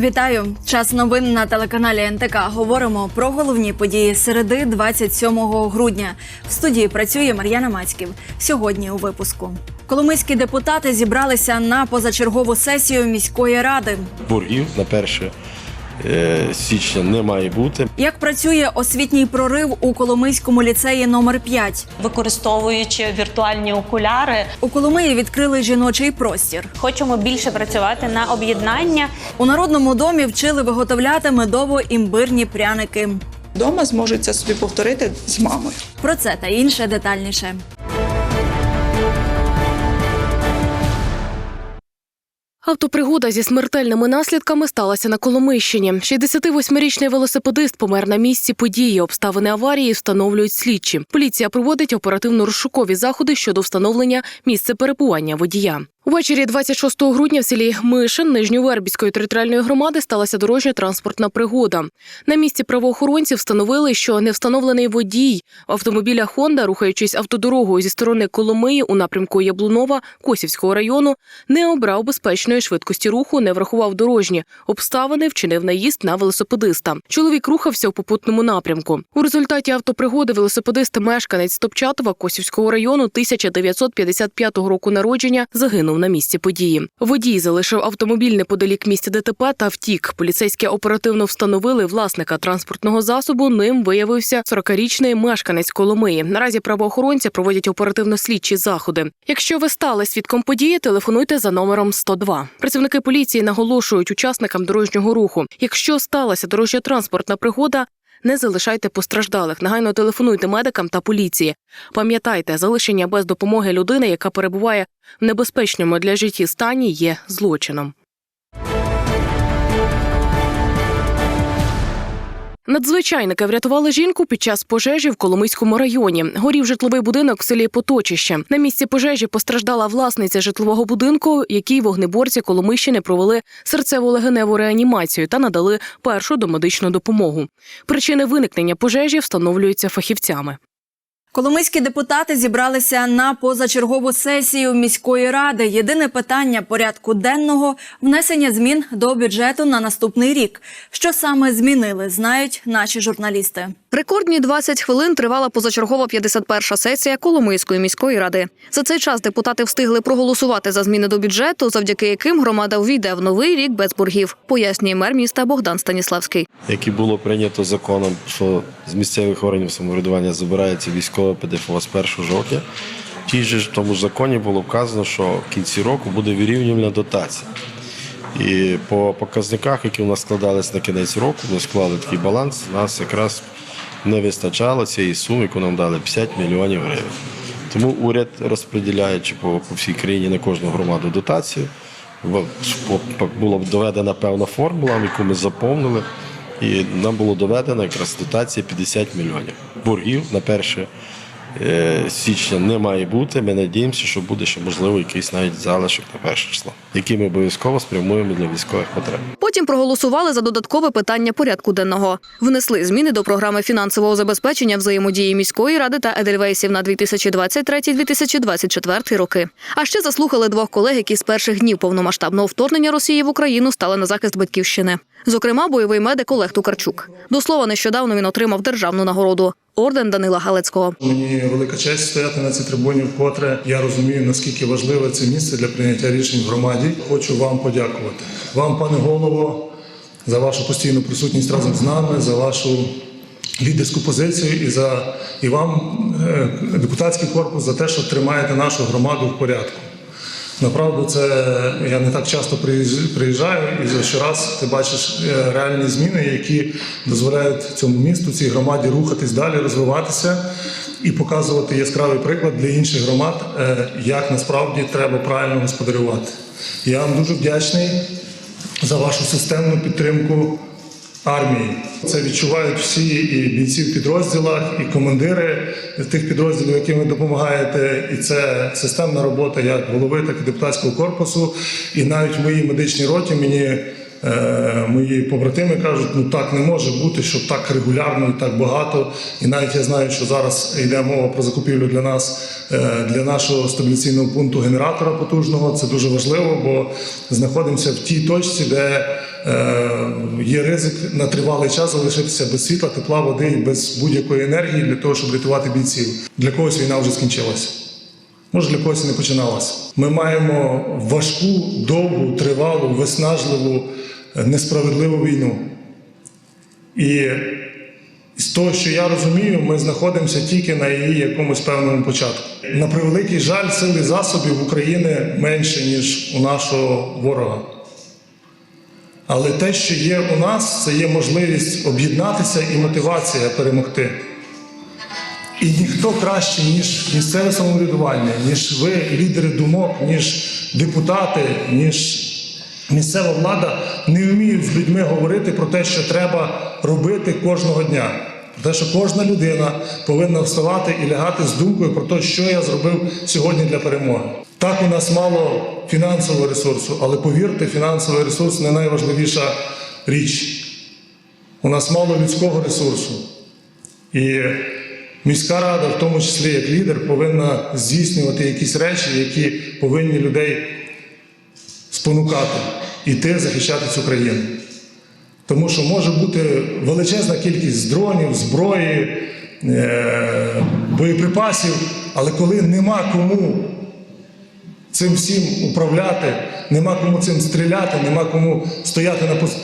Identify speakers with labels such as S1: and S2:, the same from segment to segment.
S1: Вітаю! Час новин на телеканалі НТК. Говоримо про головні події середи 27 грудня. В студії працює Мар'яна Мацьків. Сьогодні у випуску. Коломийські депутати зібралися на позачергову сесію міської ради.
S2: боргів на 1 е, січня не має бути.
S1: Як працює освітній прорив у Коломийському ліцеї номер 5
S3: використовуючи віртуальні окуляри.
S1: У Коломиї відкрили жіночий простір.
S3: Хочемо більше працювати на об'єднання.
S1: У народному домі вчили виготовляти медово-імбирні пряники.
S4: Дома зможуть це собі повторити з мамою.
S1: Про це та інше детальніше.
S5: Автопригода зі смертельними наслідками сталася на Коломийщині. 68-річний велосипедист помер на місці події. Обставини аварії встановлюють слідчі. Поліція проводить оперативно-розшукові заходи щодо встановлення місця перебування водія. Увечері 26 грудня в селі Мишин Нижньовербівської територіальної громади сталася дорожньо-транспортна пригода. На місці правоохоронці встановили, що невстановлений водій автомобіля Хонда, рухаючись автодорогою зі сторони Коломиї у напрямку Яблунова Косівського району, не обрав безпечної швидкості руху, не врахував дорожні обставини, вчинив наїзд на велосипедиста. Чоловік рухався у попутному напрямку. У результаті автопригоди велосипедист мешканець Топчатова Косівського району 1955 року народження загинув на місці події. Водій залишив автомобіль неподалік місця ДТП та втік. Поліцейські оперативно встановили власника транспортного засобу. Ним виявився 40-річний мешканець Коломиї. Наразі правоохоронці проводять оперативно-слідчі заходи. Якщо ви стали свідком події, телефонуйте за номером 102. Працівники поліції наголошують учасникам дорожнього руху. Якщо сталася дорожня транспортна пригода. Не залишайте постраждалих, негайно телефонуйте медикам та поліції. Пам'ятайте, залишення без допомоги людини, яка перебуває в небезпечному для житті стані, є злочином. Надзвичайники врятували жінку під час пожежі в Коломийському районі. Горів житловий будинок в селі Поточище. На місці пожежі постраждала власниця житлового будинку, якій вогнеборці Коломийщини провели серцево-легеневу реанімацію та надали першу домедичну допомогу. Причини виникнення пожежі встановлюються фахівцями.
S1: Коломийські депутати зібралися на позачергову сесію міської ради. Єдине питання порядку денного внесення змін до бюджету на наступний рік. Що саме змінили, знають наші журналісти.
S6: Рекордні 20 хвилин тривала позачергова 51-ша сесія Коломийської міської ради. За цей час депутати встигли проголосувати за зміни до бюджету, завдяки яким громада увійде в новий рік без боргів, пояснює мер міста Богдан Станіславський.
S2: як і було прийнято законом, що з місцевих органів самоврядування забирається військове ПДФО з 1 жовтня. В тій же ж тому ж законі було вказано, що в кінці року буде вирівнювальна дотація. І по показниках, які у нас складались на кінець року, ми склали такий баланс, нас якраз не вистачало цієї суми, яку нам дали 50 мільйонів гривень. Тому уряд розподіляючи по, по всій країні на кожну громаду дотацію, була доведена певна формула, яку ми заповнили, і нам було доведено якраз дотація 50 мільйонів. Боргів на 1 е, січня не має бути. Ми надіємося, що буде ще можливо якийсь навіть залишок на перше число, який ми обов'язково спрямуємо для військових потреб.
S6: Потім проголосували за додаткове питання порядку денного. Внесли зміни до програми фінансового забезпечення взаємодії міської ради та Едельвейсів на 2023-2024 роки. А ще заслухали двох колег, які з перших днів повномасштабного вторгнення Росії в Україну стали на захист батьківщини. Зокрема, бойовий медик Олег Тукарчук. До слова, нещодавно він отримав державну нагороду орден Данила Галицького.
S7: Мені велика честь стояти на цій трибуні вкотре. Я розумію, наскільки важливе це місце для прийняття рішень в громаді. Хочу вам подякувати. Вам, пане голово, за вашу постійну присутність разом з нами, за вашу лідерську позицію і за і вам, е, депутатський корпус, за те, що тримаєте нашу громаду в порядку. Направду, це я не так часто приїж- приїжджаю, і за щораз ти бачиш е, реальні зміни, які дозволяють цьому місту, цій громаді рухатись далі, розвиватися і показувати яскравий приклад для інших громад, е, як насправді треба правильно господарювати. Я вам дуже вдячний за вашу системну підтримку армії. Це відчувають всі і бійці в підрозділах, і командири тих підрозділів, яким ви допомагаєте. І це системна робота як голови, так і депутатського корпусу. І навіть в моїй медичній роті мені. е, Мої побратими кажуть, ну так не може бути, щоб так регулярно і так багато. І навіть я знаю, що зараз йде мова про закупівлю для нас, е, для нашого стабіляційного пункту генератора потужного. Це дуже важливо, бо знаходимося в тій точці, де є ризик на тривалий час залишитися без світла, тепла, води і без будь-якої енергії для того, щоб рятувати бійців. Для когось війна вже скінчилася. Може, для когось не починалася. Ми маємо важку, довгу, тривалу, виснажливу, е, несправедливу війну. І з того, що я розумію, ми знаходимося тільки на її якомусь певному початку. На превеликий жаль, сил і засобів України менше, ніж у нашого ворога. Але те, що є у нас, це є можливість об'єднатися і мотивація перемогти. І ніхто краще, ніж місцеве самоврядування, ніж ви, лідери думок, ніж депутати, ніж місцева влада не вміють з людьми говорити про те, що треба робити кожного дня. Про те, що кожна людина повинна вставати і лягати з думкою про те, що я зробив сьогодні для перемоги. Так, у нас мало фінансового ресурсу, але повірте, фінансовий ресурс не найважливіша річ. У нас мало людського ресурсу. І міська рада, в тому числі як лідер, повинна здійснювати якісь речі, які повинні людей спонукати іти захищати цю країну. Тому що може бути величезна кількість дронів, зброї, е- боєприпасів, але коли нема кому цим всім управляти, нема кому цим стріляти, нема кому стояти на, поз-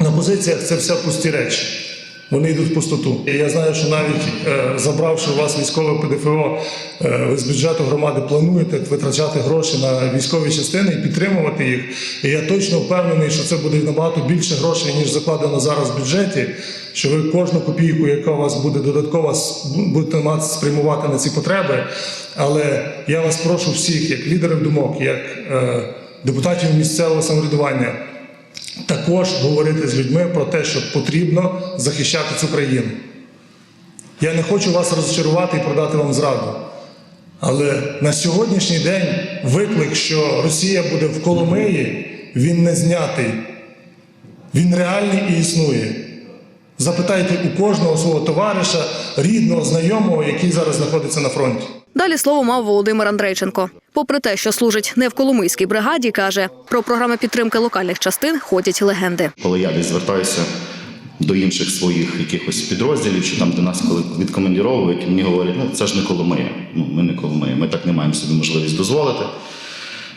S7: на позиціях, це все пусті речі. Вони йдуть в пустоту. І я знаю, що навіть е, забравши у вас військове ПДФО, е, ви з бюджету громади плануєте витрачати гроші на військові частини і підтримувати їх. І я точно впевнений, що це буде набагато більше грошей, ніж закладено зараз в бюджеті. Що ви кожну копійку, яка у вас буде додаткова, будете мати спрямувати на ці потреби. Але я вас прошу всіх, як лідерів думок, як е, депутатів місцевого самоврядування, також говорити з людьми про те, що потрібно захищати цю країну. Я не хочу вас розчарувати і продати вам зраду. Але на сьогоднішній день виклик, що Росія буде в Коломиї, він не знятий. Він реальний і існує. Запитайте у кожного свого товариша, рідного, знайомого, який зараз знаходиться на фронті.
S6: Далі слово мав Володимир Андрейченко. Попри те, що служить не в Коломийській бригаді, каже, про програми підтримки локальних частин ходять легенди.
S8: коли я десь звертаюся до інших своїх якихось підрозділів, чи там де нас коли відкомандіровують, мені говорять, ну це ж не Коломия. Ну, ми не Коломия, ми так не маємо собі можливість дозволити.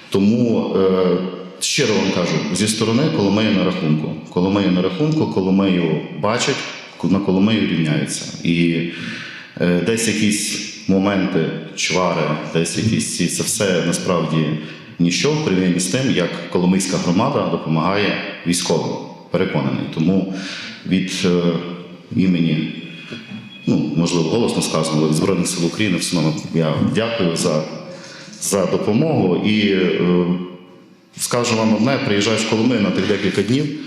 S8: Тому е, щиро вам кажу, зі сторони Коломия на рахунку. Коломия на рахунку, Коломию бачать, на Коломию рівняються. І е, десь якісь моменти, чвари, десь якісь ці, це все насправді ніщо в порівнянні з тим, як Коломийська громада допомагає військовим. Переконаний. Тому від е, імені, ну можливо, голосно сказано, але Збройних сил України все одно я дякую за, за допомогу і е, скажу вам одне, приїжджаю в Коломию на тих декілька днів.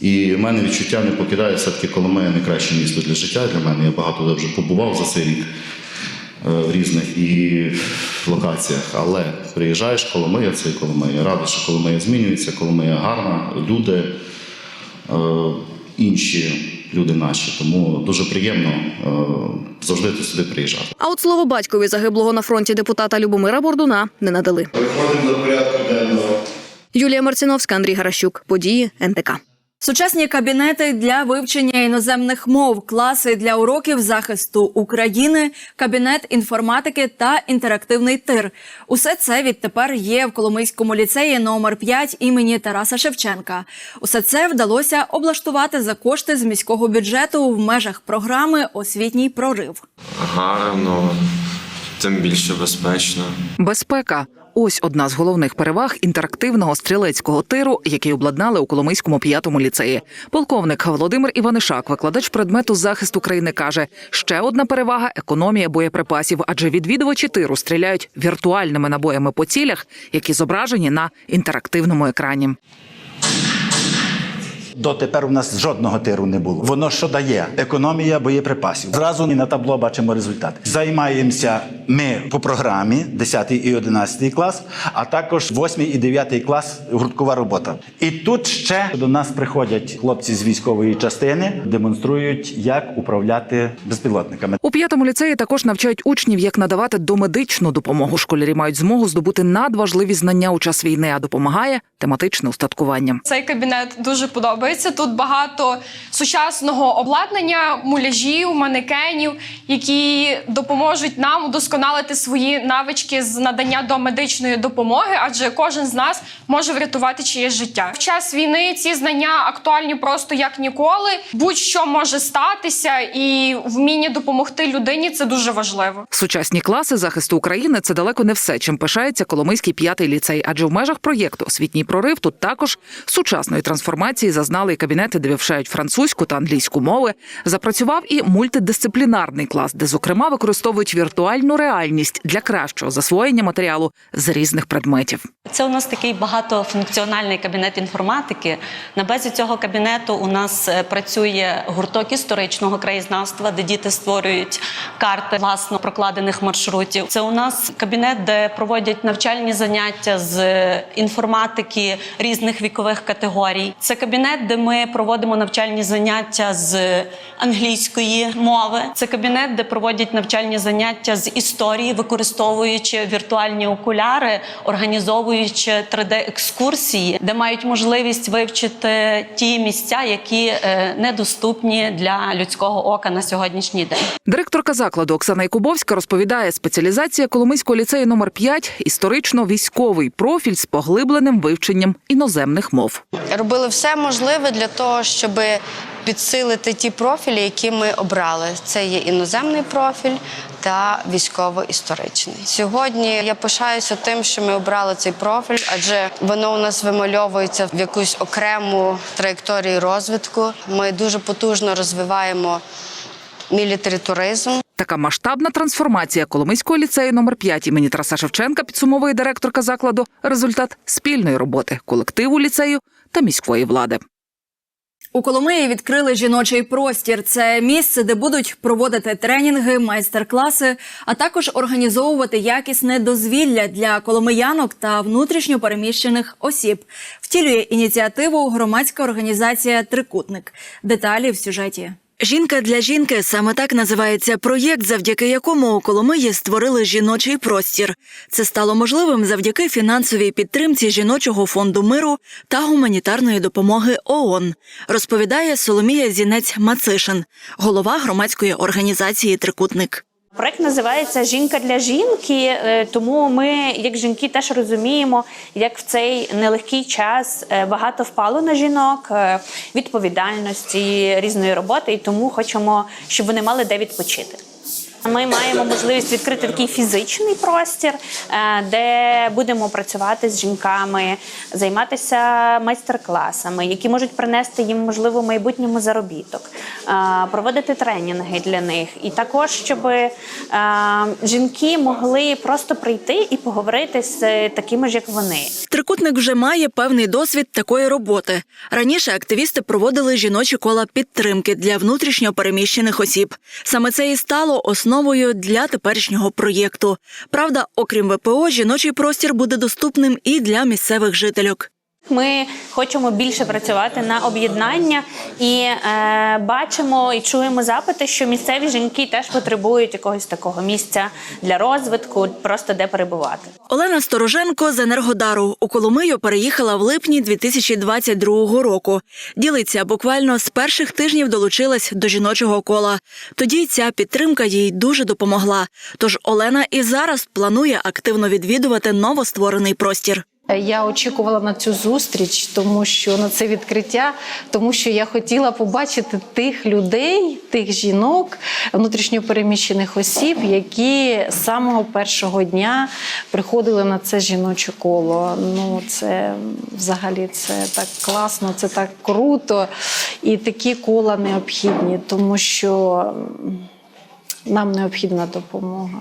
S8: І в мене відчуття не покидає все-таки Коломия найкраще місто для життя для мене. Я багато де вже побував за цей рік в різних і локаціях. Але приїжджаєш Коломия, це Коломия. Радий, що Коломия змінюється, Коломия гарна, люди е, інші люди наші. Тому дуже приємно е, завжди сюди приїжджати.
S6: А от слово батькові загиблого на фронті депутата Любомира Бордуна не надали.
S2: Переходимо до порядку денного.
S6: Юлія Марціновська, Андрій Гаращук. Події НТК.
S1: Сучасні кабінети для вивчення іноземних мов, класи для уроків захисту України, кабінет інформатики та інтерактивний тир. Усе це відтепер є в Коломийському ліцеї номер 5 імені Тараса Шевченка. Усе це вдалося облаштувати за кошти з міського бюджету в межах програми Освітній прорив.
S9: гарно, тим більше безпечно.
S10: Безпека ось одна з головних переваг інтерактивного стрілецького тиру, який обладнали у Коломийському п'ятому ліцеї. Полковник Володимир Іванишак, викладач предмету захисту країни, каже: ще одна перевага економія боєприпасів, адже відвідувачі тиру стріляють віртуальними набоями по цілях, які зображені на інтерактивному екрані.
S11: Дотепер у нас жодного тиру не було. Воно що дає? Економія боєприпасів. Зразу і на табло бачимо результат. Займаємося ми по програмі 10 і 11 клас, а також 8 і 9 клас гурткова робота. І тут ще до нас приходять хлопці з військової частини, демонструють, як управляти безпілотниками.
S10: У п'ятому ліцеї також навчають учнів, як надавати домедичну допомогу. Школярі мають змогу здобути надважливі знання у час війни, а допомагає тематичне устаткування.
S12: Цей кабінет дуже подобається. З'явиться тут багато сучасного обладнання, муляжів, манекенів, які допоможуть нам удосконалити свої навички з надання до медичної допомоги, адже кожен з нас може врятувати чиєсь життя. В час війни ці знання актуальні просто як ніколи. Будь-що може статися, і вміння допомогти людині це дуже важливо.
S10: Сучасні класи захисту України це далеко не все, чим пишається Коломийський п'ятий ліцей. Адже в межах проєкту Освітній прорив тут також сучасної трансформації зазнали і кабінети, де вивчають французьку та англійську мови. Запрацював і мультидисциплінарний клас, де зокрема використовують віртуальну реальність для кращого засвоєння матеріалу з різних предметів.
S3: Це у нас такий багатофункціональний кабінет інформатики. На базі цього кабінету у нас е, працює гурток історичного краєзнавства, де діти створюють карти власно прокладених маршрутів. Це у нас кабінет, де проводять навчальні заняття з інформатики різних вікових категорій. Це кабінет, де ми проводимо навчальні заняття з англійської мови. Це кабінет, де проводять навчальні заняття з історії, використовуючи віртуальні окуляри, організовуючи 3D-екскурсії, де мають можливість вивчити ті місця, які е, недоступні для людського ока на сьогоднішній день.
S10: Директорка закладу Оксана Якубовська розповідає, спеціалізація Коломийського ліцею номер 5 – історично-військовий профіль з поглибленим вивченням іноземних мов.
S13: робили все можливе для того, щоб підсилити ті профілі, які ми обрали. Це є іноземний профіль та військово-історичний. Сьогодні я пишаюся тим, що ми обрали цей профіль, адже воно у нас вимальовується в якусь окрему траєкторію розвитку. Ми дуже потужно розвиваємо мілітарі туризм.
S10: Така масштабна трансформація Коломийського ліцею номер 5 імені Тараса Шевченка підсумовує директорка закладу – результат спільної роботи колективу ліцею та міської влади.
S1: У Коломиї відкрили жіночий простір. Це місце, де будуть проводити тренінги, майстер-класи, а також організовувати якісне дозвілля для коломиянок та внутрішньо переміщених осіб. Втілює ініціативу громадська організація Трикутник. Деталі в сюжеті. Жінка для жінки саме так називається проєкт, завдяки якому у Коломиї створили жіночий простір. Це стало можливим завдяки фінансовій підтримці жіночого фонду миру та гуманітарної допомоги ООН, розповідає Соломія Зінець Мацишин, голова громадської організації Трикутник.
S14: Проект називається Жінка для жінки, е, тому ми, як жінки, теж розуміємо, як в цей нелегкий час е, багато впало на жінок, е, відповідальності, різної роботи, і тому хочемо, щоб вони мали де відпочити. Ми маємо можливість відкрити такий фізичний простір, е, де будемо працювати з жінками, займатися майстер-класами, які можуть принести їм можливо майбутньому заробіток, е, проводити тренінги для них, і також щоб е, жінки могли просто прийти і поговорити з такими ж, як вони.
S1: Трикутник вже має певний досвід такої роботи. Раніше активісти проводили жіночі кола підтримки для внутрішньо переміщених осіб. Саме це і стало основою для теперішнього проєкту. Правда, окрім ВПО, жіночий простір буде доступним і для місцевих жительок.
S14: Ми хочемо більше працювати на об'єднання і е, бачимо і чуємо запити, що місцеві жінки теж потребують якогось такого місця для розвитку, просто де перебувати.
S1: Олена Стороженко з Енергодару у Коломию переїхала в липні 2022 року. Ділиться буквально з перших тижнів долучилась до жіночого кола. Тоді ця підтримка їй дуже допомогла. Тож Олена і зараз планує активно відвідувати новостворений простір.
S15: Я очікувала на цю зустріч, тому що на це відкриття, тому що я хотіла побачити тих людей, тих жінок, внутрішньопереміщених осіб, які з самого першого дня приходили на це жіноче коло. Ну це взагалі це так класно, це так круто. І такі кола необхідні, тому що нам необхідна допомога.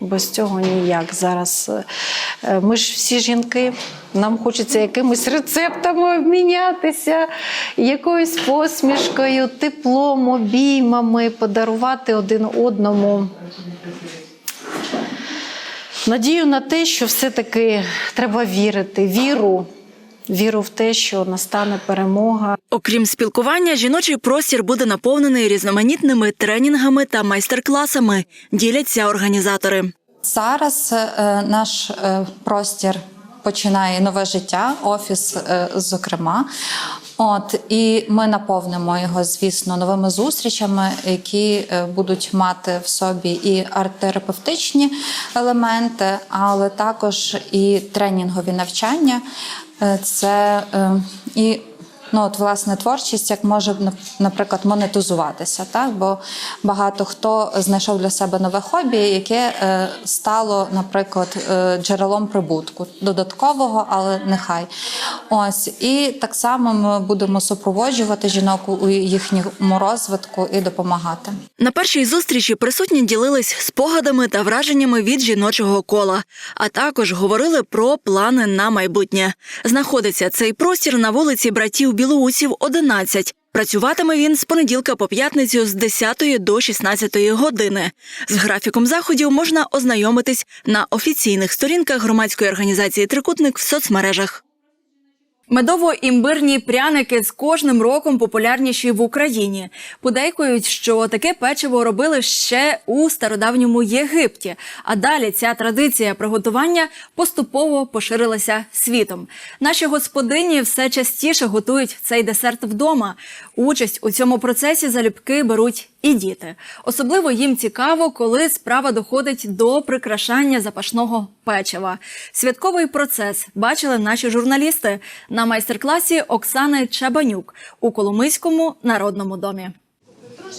S15: Без цього ніяк. Зараз е, ми ж всі жінки, нам хочеться якимись рецептами обмінятися, якоюсь посмішкою, теплом, обіймами, подарувати один одному. Надію на те, що все-таки треба вірити, віру. Віру в те, що настане перемога.
S1: Окрім спілкування, жіночий простір буде наповнений різноманітними тренінгами та майстер-класами. Діляться організатори.
S16: Зараз е, наш е, простір починає нове життя, офіс, е, зокрема. От і ми наповнимо його, звісно, новими зустрічами, які будуть мати в собі і арт-терапевтичні елементи, але також і тренінгові навчання. Е, Це е, і Ну, от, власне, творчість як може, нап- наприклад, монетизуватися, так? Бо багато хто знайшов для себе нове хобі, яке е, стало, наприклад, е, джерелом прибутку додаткового, але нехай. Ось і так само ми будемо супроводжувати жінок у їхньому розвитку і допомагати.
S1: На першій зустрічі присутні ділились спогадами та враженнями від жіночого кола, а також говорили про плани на майбутнє. Знаходиться цей простір на вулиці братів Білоусів, 11. Працюватиме він з понеділка по п'ятницю з 10 до 16 години. З графіком заходів можна ознайомитись на офіційних сторінках громадської організації Трикутник в соцмережах. Медово-імбирні пряники з кожним роком популярніші в Україні. Подейкують, що таке печиво робили ще у стародавньому Єгипті. А далі ця традиція приготування поступово поширилася світом. Наші господині все частіше готують цей десерт вдома. Участь у цьому процесі залюбки беруть і діти. Особливо їм цікаво, коли справа доходить до прикрашання запашного печива. Святковий процес бачили наші журналісти на майстер-класі Оксани Чабанюк у Коломийському народному домі.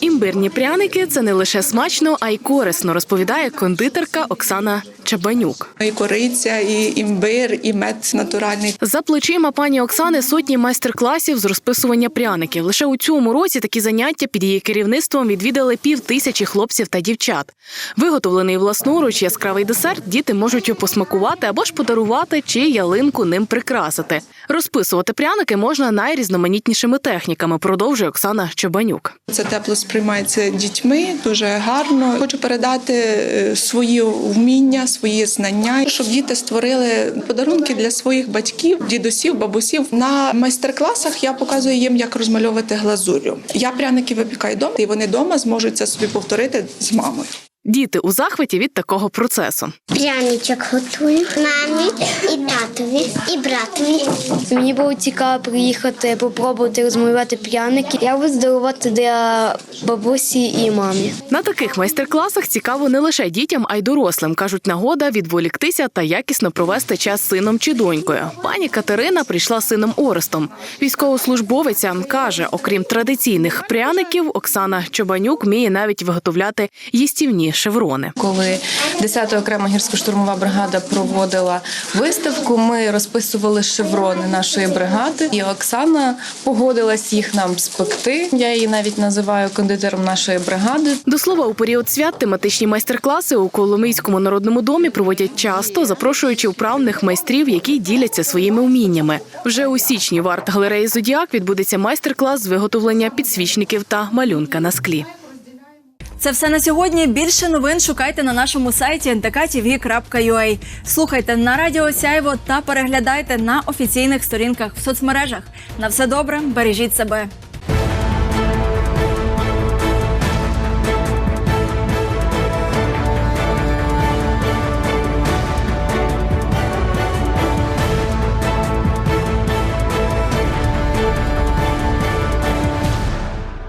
S5: Імбирні пряники це не лише смачно, а й корисно, розповідає кондитерка Оксана Чабанюк.
S4: І кориця, і імбир, і мед натуральний.
S5: За плечима пані Оксани сотні майстер-класів з розписування пряників. Лише у цьому році такі заняття під її керівництвом відвідали пів тисячі хлопців та дівчат. Виготовлений власноруч яскравий десерт діти можуть посмакувати або ж подарувати чи ялинку ним прикрасити. Розписувати пряники можна найрізноманітнішими техніками, продовжує Оксана Чабанюк.
S4: Це тепло сприймається дітьми, дуже гарно. Хочу передати е, свої вміння, свої знання, щоб діти створили подарунки для своїх батьків, дідусів, бабусів. На майстер-класах я показую їм, як розмальовувати глазур'ю. Я пряники випікаю вдома, і вони вдома зможуть це собі повторити з мамою.
S5: Діти у захваті від такого процесу.
S17: Пряничок готую мамі і татові, і братові.
S18: Мені було цікаво приїхати, попробувати розмалювати пряники. Я буду дарувати для бабусі і мамі.
S5: На таких майстер-класах цікаво не лише дітям, а й дорослим. кажуть, нагода відволіктися та якісно провести час з сином чи донькою. Пані Катерина прийшла з сином Орестом. Військовослужбовиця каже, окрім традиційних пряників, Оксана Чобанюк вміє навіть виготовляти їстівні шеврони.
S19: Коли 10-та окрема гірсько-штурмова бригада проводила виставку, ми розписували шеврони нашої бригади, і Оксана погодилась їх нам спекти. Я її навіть називаю кондитером нашої бригади.
S5: До слова, у період свят тематичні майстер-класи у Коломийському народному домі проводять часто, запрошуючи вправних майстрів, які діляться своїми вміннями. Вже у січні в арт-галереї Зодіак відбудеться майстер-клас з виготовлення підсвічників та малюнка на склі.
S1: Це все на сьогодні. Більше новин шукайте на нашому сайті ndktv.ua. Слухайте на радіо Сяйво та переглядайте на офіційних сторінках в соцмережах. На все добре, бережіть себе.